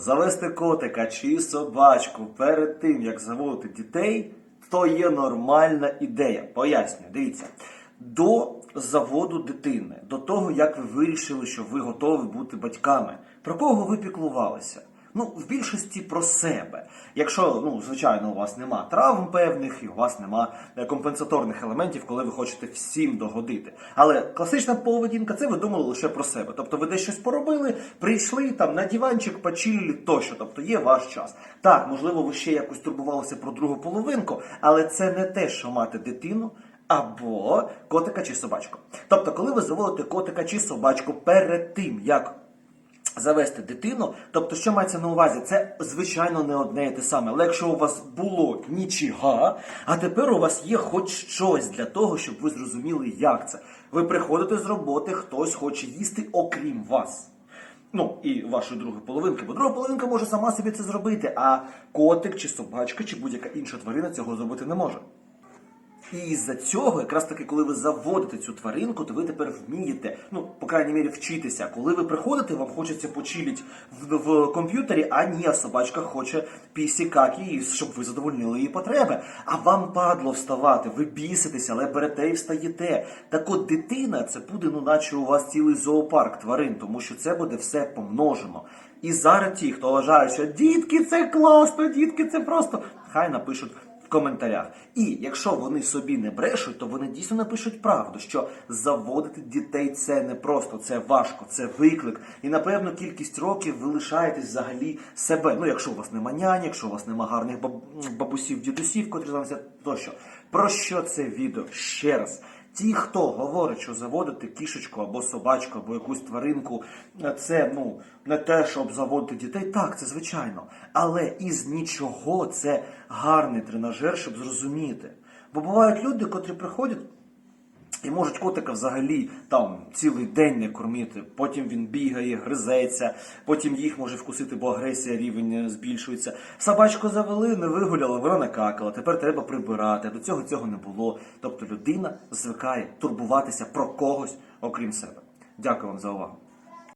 завести котика чи собачку перед тим, як заводити дітей, то є нормальна ідея. Пояснюю, дивіться. До заводу дитини, до того, як ви вирішили, що ви готові бути батьками, про кого ви піклувалися? Ну, в більшості про себе. Якщо, ну, звичайно, у вас нема травм певних і у вас нема е, компенсаторних елементів, коли ви хочете всім догодити. Але класична поведінка це ви думали лише про себе. Тобто ви десь щось поробили, прийшли там на диванчик, почилі тощо. Тобто є ваш час. Так, можливо, ви ще якось турбувалися про другу половинку, але це не те, що мати дитину. Або котика чи собачку. Тобто, коли ви заводите котика чи собачку перед тим, як завести дитину, тобто, що мається на увазі, це звичайно не одне і те саме. Але якщо у вас було нічого, а тепер у вас є хоч щось для того, щоб ви зрозуміли, як це. Ви приходите з роботи, хтось хоче їсти, окрім вас. Ну, і вашої другої половинки, бо друга половинка може сама собі це зробити, а котик чи собачка, чи будь-яка інша тварина цього зробити не може. І із-за цього, якраз таки, коли ви заводите цю тваринку, то ви тепер вмієте, ну, по крайній мірі, вчитися. Коли ви приходите, вам хочеться почиліть в, в комп'ютері, а ні, а собачка хоче пісікаки, і щоб ви задовольнили її потреби. А вам падло вставати, ви біситеся, але берете і встаєте. Так от дитина, це буде, ну, наче у вас цілий зоопарк тварин, тому що це буде все помножено. І зараз ті, хто вважає, що дітки це класно, дітки це просто, хай напишуть коментарях. І якщо вони собі не брешуть, то вони дійсно напишуть правду, що заводити дітей це не просто, це важко, це виклик. І напевно кількість років ви лишаєтесь взагалі себе. Ну, якщо у вас нема нянь, якщо у вас нема гарних баб- бабусів, дідусів, котрі займаються тощо. Про що це відео? Ще раз. Ті, хто говорить, що заводити кішечку або собачку, або якусь тваринку, це ну не те, щоб заводити дітей. Так, це звичайно. Але із нічого це гарний тренажер, щоб зрозуміти. Бо бувають люди, котрі приходять. І можуть котика взагалі там цілий день не кормити. Потім він бігає, гризеться, потім їх може вкусити, бо агресія рівень е, збільшується. Собачку завели, не вигуляли, вона накакала. Тепер треба прибирати. До цього цього не було. Тобто людина звикає турбуватися про когось, окрім себе. Дякую вам за увагу.